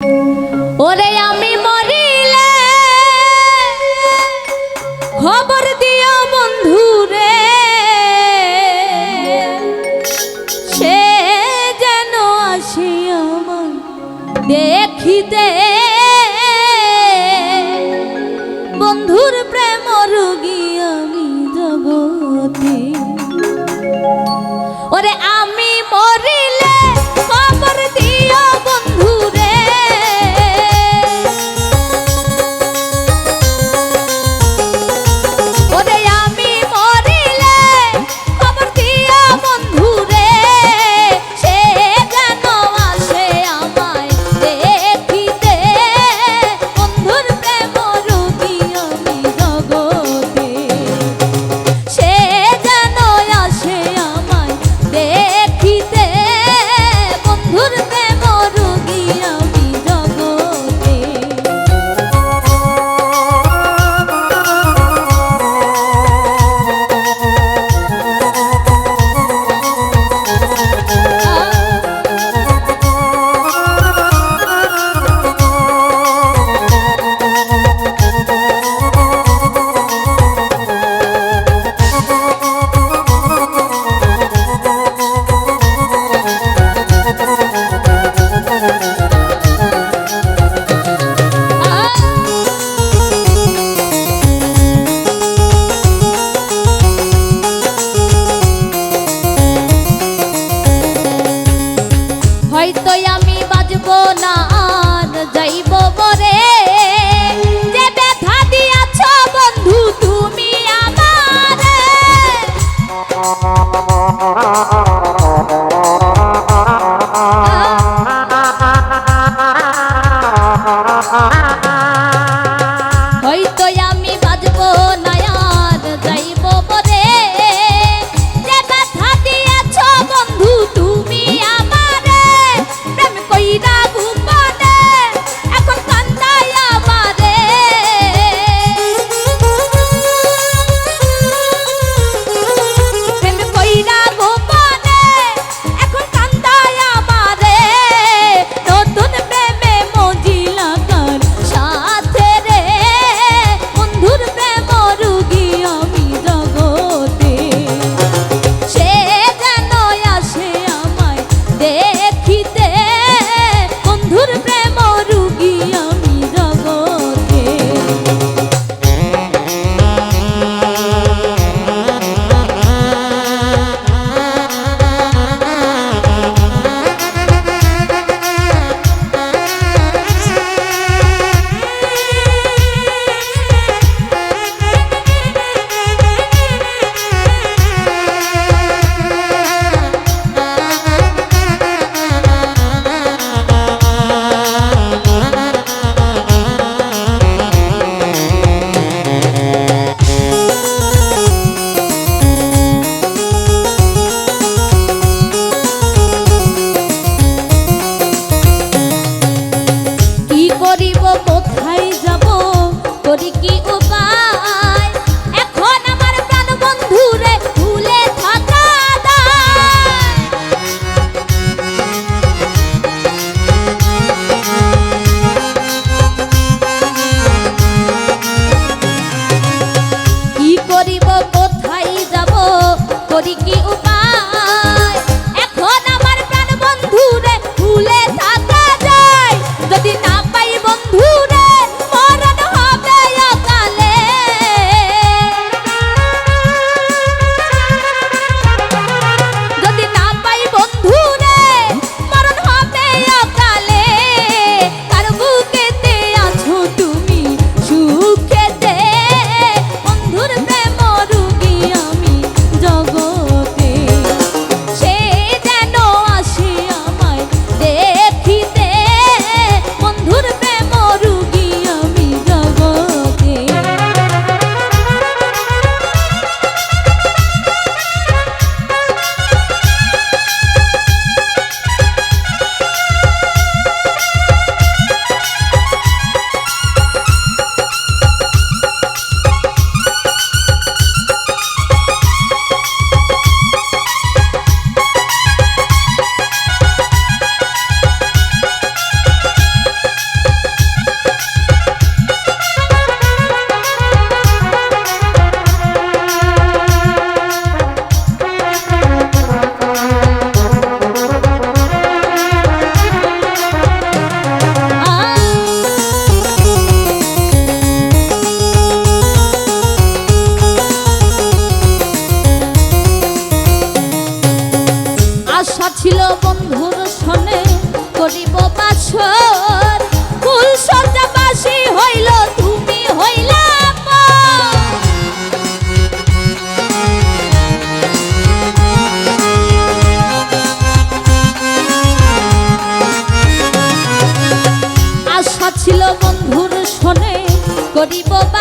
ওরে আমি মরিলে খবর দিও বন্ধু রে সে যেন আসি দেখিতে। বন্ধুর প্রেম রোগী 你我共。করিব